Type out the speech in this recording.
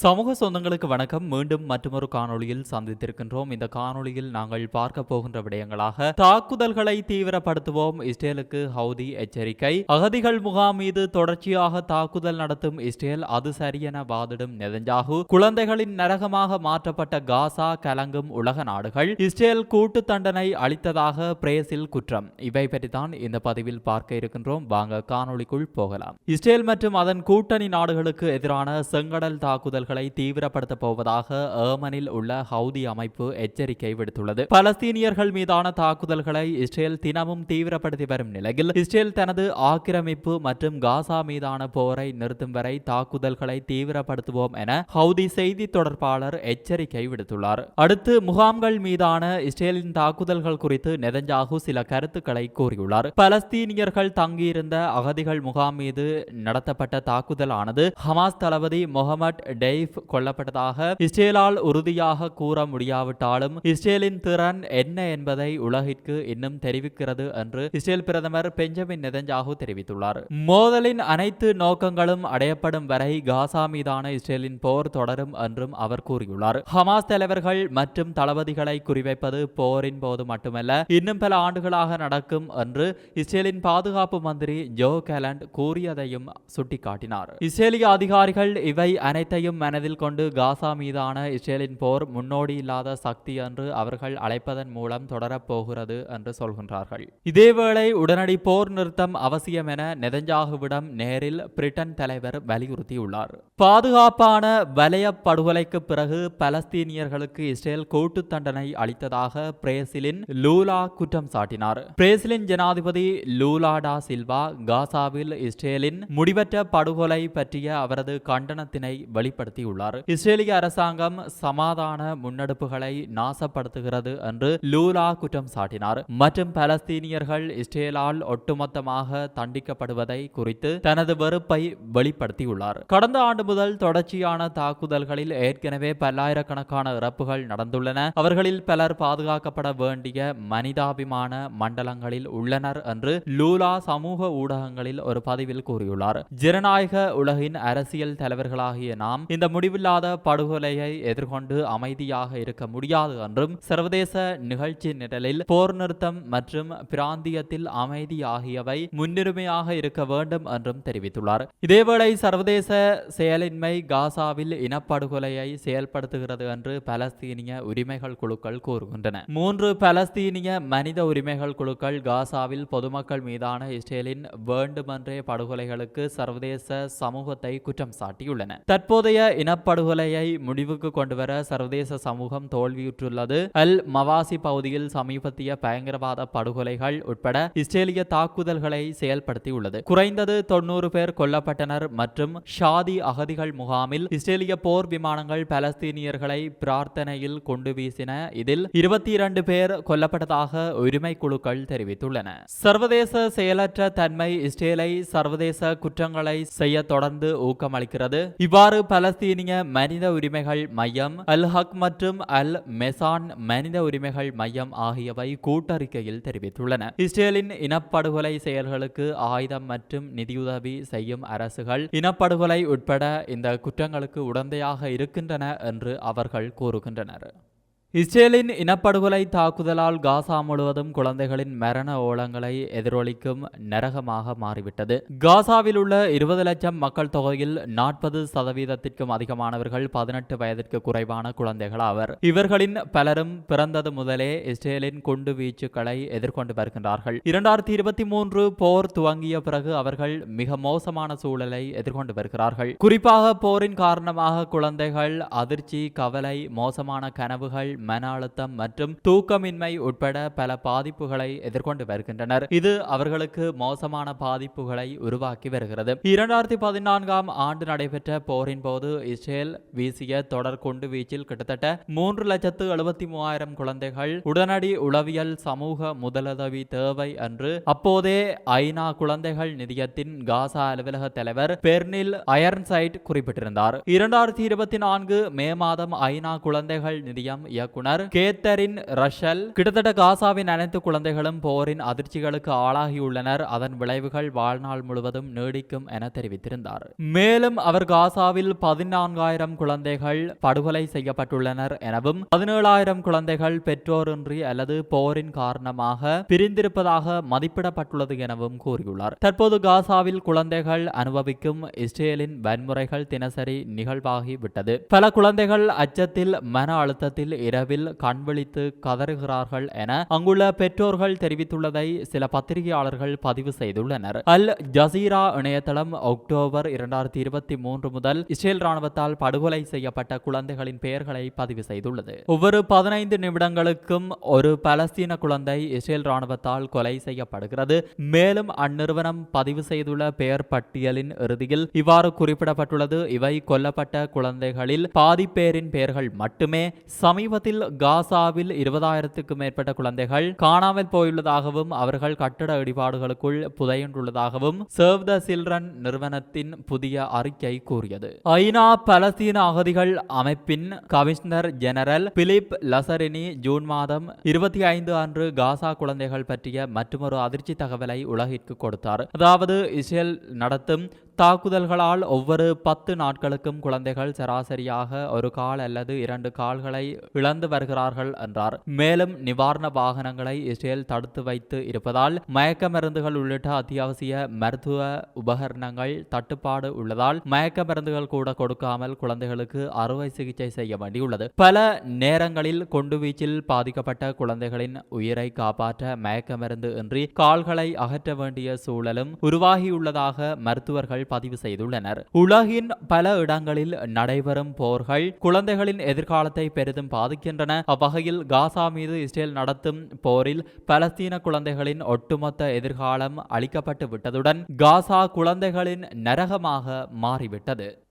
சமூக சொந்தங்களுக்கு வணக்கம். மீண்டும் மற்றொரு காணொளியில் சந்தித்திருக்கின்றோம். இந்த காணொளியில் நாங்கள் பார்க்க போகின்ற விடயங்களாக தாக்குதல்களை தீவிரப்படுத்துவோம். இஸ்ரேலுக்கு ஹவுதி எச்சரிக்கை. அகதிகள் முகாம் மீது தொடர்ச்சியாக தாக்குதல் நடத்தும் இஸ்ரேல் அது சரியென வாதிடும் நெதஞ்சாகு குழந்தைகளின் நரகமாக மாற்றப்பட்ட காசா கலங்கும் உலக நாடுகள். இஸ்ரேல் கூட்டு தண்டனை அளித்ததாக பிரேசில் குற்றம். இவை பற்றித்தான் இந்த பதிவில் பார்க்க இருக்கின்றோம். வாங்க காணொளிக்குள் போகலாம். இஸ்ரேல் மற்றும் அதன் கூட்டணி நாடுகளுக்கு எதிரான செங்கடல் தாக்குதல் தாக்குதல்களை தீவிரப்படுத்தப் போவதாக ஏமனில் உள்ள ஹவுதி அமைப்பு எச்சரிக்கை விடுத்துள்ளது. பலஸ்தீனியர்கள் மீதான தாக்குதல்களை இஸ்ரேல் தினமும் தீவிரப்படுத்தி வரும் நிலையில் இஸ்ரேல் தனது ஆக்கிரமிப்பு மற்றும் காசா மீதான போரை நிறுத்தும் வரை தாக்குதல்களை தீவிரப்படுத்துவோம் என ஹவுதி செய்தி தொடர்பாளர் எச்சரிக்கை விடுத்துள்ளார். அடுத்து முகாம்கள் மீதான இஸ்ரேலின் தாக்குதல்கள் குறித்து நெதஞ்சாகு சில கருத்துக்களை கூறியுள்ளார். பலஸ்தீனியர்கள் தங்கியிருந்த அகதிகள் முகாம் மீது நடத்தப்பட்ட தாக்குதலானது ஹமாஸ் தளபதி முகமட் டெய்ஃப் கொல்லப்பட்டதாக இஸ்ரேலால் உறுதியாக கூற முடியாவிட்டாலும் இஸ்ரேலின் திறன் என்ன என்பதை உலகிற்கு இன்னும் தெரிவிக்கிறது என்று இஸ்ரேல் பிரதமர் பெஞ்சமின் நெதஞ்சாகு தெரிவித்துள்ளார். மோதலின் அனைத்து நோக்கங்களும் அடையப்படும் வரை காசா மீதான இஸ்ரேலின் போர் தொடரும் என்றும் அவர் கூறியுள்ளார். ஹமாஸ் தலைவர்கள் மற்றும் தளபதிகளை குறிவைப்பது போரின் போது மட்டுமல்ல இன்னும் பல ஆண்டுகளாக நடக்கும் என்று இஸ்ரேலின் பாதுகாப்பு மந்திரி ஜோ கேலண்ட் கூறியதையும் சுட்டிக்காட்டினார். இஸ்ரேலிய அதிகாரிகள் இவை அனைத்தையும் மனதில் கொண்டு காசா மீதான இஸ்ரேலின் போர் முன்னோடி இல்லாத சக்தி என்று அவர்கள் அழைப்பதன் மூலம் தொடரப்போகிறது என்று சொல்கின்றார்கள். இதேவேளை உடனடி போர் நிறுத்தம் அவசியம் என நெதஞ்சாகுவிடம் நேரில் பிரிட்டன் தலைவர் வலியுறுத்தியுள்ளார். பாதுகாப்பான வலய படுகொலைக்கு பிறகு பலஸ்தீனியர்களுக்கு இஸ்ரேல் கூட்டு தண்டனை அளித்ததாக பிரேசிலின் லூலா குற்றம் சாட்டினார். பிரேசிலின் ஜனாதிபதி லூலா டா சில்வா காசாவில் இஸ்ரேலின் முடிவற்ற படுகொலை பற்றிய அவரது கண்டனத்தினை வெளிப்படுத்தியுள்ளார் இஸ்ரேலிய அரசாங்கம் சமாதான முன்னெடுப்புகளை நாசப்படுத்துகிறது என்று லூலா குற்றம் சாட்டினார். மற்றும் பலஸ்தீனியர்கள் இஸ்ரேலால் ஒட்டுமொத்தமாக தண்டிக்கப்படுவதை குறித்து தனது வெறுப்பை வெளிப்படுத்தியுள்ளார். கடந்த ஆண்டு முதல் தொடர்ச்சியான தாக்குதல்களில் ஏற்கனவே பல்லாயிரக்கணக்கான இறப்புகள் நடந்துள்ளன. அவர்களில் பலர் பாதுகாக்கப்பட வேண்டிய மனிதாபிமான மண்டலங்களில் உள்ளனர் என்று லூலா சமூக ஊடகங்களில் ஒரு பதிவில் கூறியுள்ளார். ஜனநாயக உலகின் அரசியல் தலைவர்களாகிய நாம் இந்த முடிவில்லாத படுகொலையை எதிர்கொண்டு அமைதியாக இருக்க முடியாது என்றும் சர்வதேச நிகழ்ச்சி நிரலில் போர் நிறுத்தம் மற்றும் பிராந்தியத்தில் அமைதி ஆகியவை முன்னுரிமையாக இருக்க வேண்டும் என்றும் தெரிவித்துள்ளார். இதேவேளை சர்வதேச செயலின்மை காசாவில் இனப்படுகொலையை செயல்படுத்துகிறது என்று பலஸ்தீனிய உரிமைகள் குழுக்கள் கூறுகின்றன. மூன்று பலஸ்தீனிய மனித உரிமைகள் குழுக்கள் காசாவில் பொதுமக்கள் மீதான இஸ்ரேலின் வேண்டுமென்றே படுகொலைகளுக்கு சர்வதேச சமூகத்தை குற்றம் சாட்டியுள்ளன. தற்போதைய இனப்படுகொலையை முடிவுக்கு கொண்டுவர சர்வதேச சமூகம் தோல்வியுற்றுள்ளது. அல் மவாசி பகுதியில் சமீபத்திய பயங்கரவாத படுகொலைகள் உட்பட இஸ்ரேலிய தாக்குதல்களை செயல்படுத்தியுள்ளது. குறைந்தது தொன்னூறு பேர் கொல்லப்பட்டனர் மற்றும் ஷாதி அகதிகள் முகாமில் இஸ்ரேலிய போர் விமானங்கள் பலஸ்தீனியர்களை பிரார்த்தனையில் கொண்டு வீசின இதில் இருபத்தி இரண்டு பேர் கொல்லப்பட்டதாக உரிமை குழுக்கள் தெரிவித்துள்ளன. சர்வதேச செயலற்ற தன்மை இஸ்ரேலை சர்வதேச குற்றங்களை செய்ய தொடர்ந்து ஊக்கமளிக்கிறது. இவ்வாறு பல பலஸ்தீனிய மனித உரிமைகள் மையம் அல் ஹக் மற்றும் அல் மெசான் மனித உரிமைகள் மையம் ஆகியவை கூட்டறிக்கையில் தெரிவித்துள்ளன. இஸ்ரேலின் இனப்படுகொலை செயல்களுக்கு ஆயுதம் மற்றும் நிதியுதவி செய்யும் அரசுகள் இனப்படுகொலை உட்பட இந்த குற்றங்களுக்கு உடந்தையாக இருக்கின்றன என்று அவர்கள் கூறுகின்றனர். இஸ்ரேலின் இனப்படுகொலை தாக்குதலால் காசா முழுவதும் குழந்தைகளின் மரண ஓலங்களை எதிரொலிக்கும் நரகமாக மாறிவிட்டது. காசாவில் உள்ள இருபது லட்சம் மக்கள் தொகையில் நாற்பது சதவீதத்திற்கும் அதிகமானவர்கள் பதினெட்டு வயதிற்கு குறைவான குழந்தைகள் ஆவர் இவர்களின் பலரும் பிறந்தது முதலே இஸ்ரேலின் குண்டு வீச்சுக்களை எதிர்கொண்டு வருகின்றார்கள். இரண்டாயிரத்தி இருபத்தி மூன்று போர் துவங்கிய பிறகு அவர்கள் மிக மோசமான சூழலை எதிர்கொண்டு வருகிறார்கள். குறிப்பாக போரின் காரணமாக குழந்தைகள் அதிர்ச்சி கவலை மோசமான கனவுகள் மன அழுத்தம் மற்றும் தூக்கமின்மை உட்பட பல பாதிப்புகளை எதிர்கொண்டு வருகின்றனர். இது அவர்களுக்கு மோசமான பாதிப்புகளை உருவாக்கி வருகிறது. இரண்டாயிரத்தி பதினான்காம் ஆண்டு நடைபெற்ற போரின் போது இஸ்ரேல் வீசிய தொடர் குண்டு வீச்சில் கிட்டத்தட்ட மூன்று லட்சத்து எழுபத்தி மூவாயிரம் குழந்தைகள் உடனடி உளவியல் சமூக முதலுதவி தேவை என்று அப்போதே ஐநா குழந்தைகள் நிதியத்தின் காசா அலுவலக தலைவர் பெர்னில் அயர்ன்சைட் குறிப்பிட்டிருந்தார். இரண்டாயிரத்தி இருபத்தி நான்கு மே மாதம் ஐநா குழந்தைகள் நிதியம் இயக்குனர் கேத்தரின் ரஷல் கிட்டத்தட்ட காசாவின் அனைத்து குழந்தைகளும் போரின் அதிர்ச்சிகளுக்கு ஆளாகியுள்ளனர். அதன் விளைவுகள் வாழ்நாள் முழுவதும் நீடிக்கும் என தெரிவித்திருந்தார். மேலும் அவர் காசாவில் பதினான்காயிரம் குழந்தைகள் படுகொலை செய்யப்பட்டுள்ளனர் எனவும் பதினேழாயிரம் குழந்தைகள் பெற்றோரின்றி அல்லது போரின் காரணமாக பிரிந்திருப்பதாக மதிப்பிடப்பட்டுள்ளது எனவும் கூறியுள்ளார். தற்போது காசாவில் குழந்தைகள் அனுபவிக்கும் இஸ்ரேலின் வன்முறைகள் தினசரி நிகழ்வாகி விட்டது பல குழந்தைகள் அச்சத்தில் மன அழுத்தத்தில் இரவில் கண்விழித்து கதறுகிறார்கள் என அங்குள்ள பெற்றோர்கள் தெரிவித்துள்ளதை சில பத்திரிகையாளர்கள் பதிவு செய்துள்ளனர். அல் ஜசீரா இணையதளம் அக்டோபர் இரண்டாயிரத்தி இருபத்தி மூன்று முதல் இஸ்ரேல் ராணுவத்தால் படுகொலை செய்யப்பட்ட குழந்தைகளின் பெயர்களை பதிவு செய்துள்ளது. ஒவ்வொரு பதினைந்து நிமிடங்களுக்கும் ஒரு பலஸ்தீன குழந்தை இஸ்ரேல் ராணுவத்தால் கொலை செய்யப்படுகிறது. மேலும் அந்நிறுவனம் பதிவு செய்துள்ள பெயர் பட்டியலின் இறுதியில் இவ்வாறு குறிப்பிடப்பட்டுள்ளது. இவை கொல்லப்பட்ட குழந்தைகளில் பாதி பேரின் பெயர்கள் மட்டுமே சமீபத்தில் காசாவில் இருபதாயிரத்துக்கும் மேற்பட்ட குழந்தைகள் காணாமல் போயுள்ளதாகவும் அவர்கள் கட்டட இடிபாடுகளுக்குள் புதையுண்டுள்ளதாகவும் சேவ் த சில்ட்ரன் நிறுவனத்தின் புதிய அறிக்கை கூறியது. ஐநா பலஸ்தீன அகதிகள் அமைப்பின் commissioner general Philippe Lazzarini June மாதம் இருபத்தி ஐந்து அன்று காசா குழந்தைகள் பற்றிய மற்றொரு அதிர்ச்சி தகவலை உலகிற்கு கொடுத்தார். அதாவது இஸ்ரேல் நடத்தும் தாக்குதல்களால் ஒவ்வொரு பத்து நாட்களுக்கும் குழந்தைகள் சராசரியாக ஒரு கால் அல்லது இரண்டு கால்களை இழந்து வருகிறார்கள் என்றார். மேலும் நிவாரண வாகனங்களை இஸ்ரேல் தடுத்து வைத்து இருப்பதால் மயக்க மருந்துகள் உள்ளிட்ட அத்தியாவசிய மருத்துவ உபகரணங்கள் தட்டுப்பாடு உள்ளதால் மயக்க மருந்துகள் கூட கொடுக்காமல் குழந்தைகளுக்கு அறுவை சிகிச்சை செய்ய வேண்டியுள்ளது. பல நேரங்களில் கொண்டுவீச்சில் பாதிக்கப்பட்ட குழந்தைகளின் உயிரை காப்பாற்ற மயக்க மருந்து இன்றி கால்களை அகற்ற வேண்டிய சூழலும் உருவாகியுள்ளதாக மருத்துவர்கள் பதிவு செய்துள்ளனர். உலகின் பல இடங்களில் நடைபெறும் போர்கள் குழந்தைகளின் எதிர்காலத்தை பெரிதும் பாதிக்கின்றன. அவ்வகையில் காசா மீது இஸ்ரேல் நடத்தும் போரில் பலஸ்தீன குழந்தைகளின் ஒட்டுமொத்த எதிர்காலம் அளிக்கப்பட்டு விட்டதுடன் காசா குழந்தைகளின் நரகமாக மாறிவிட்டது.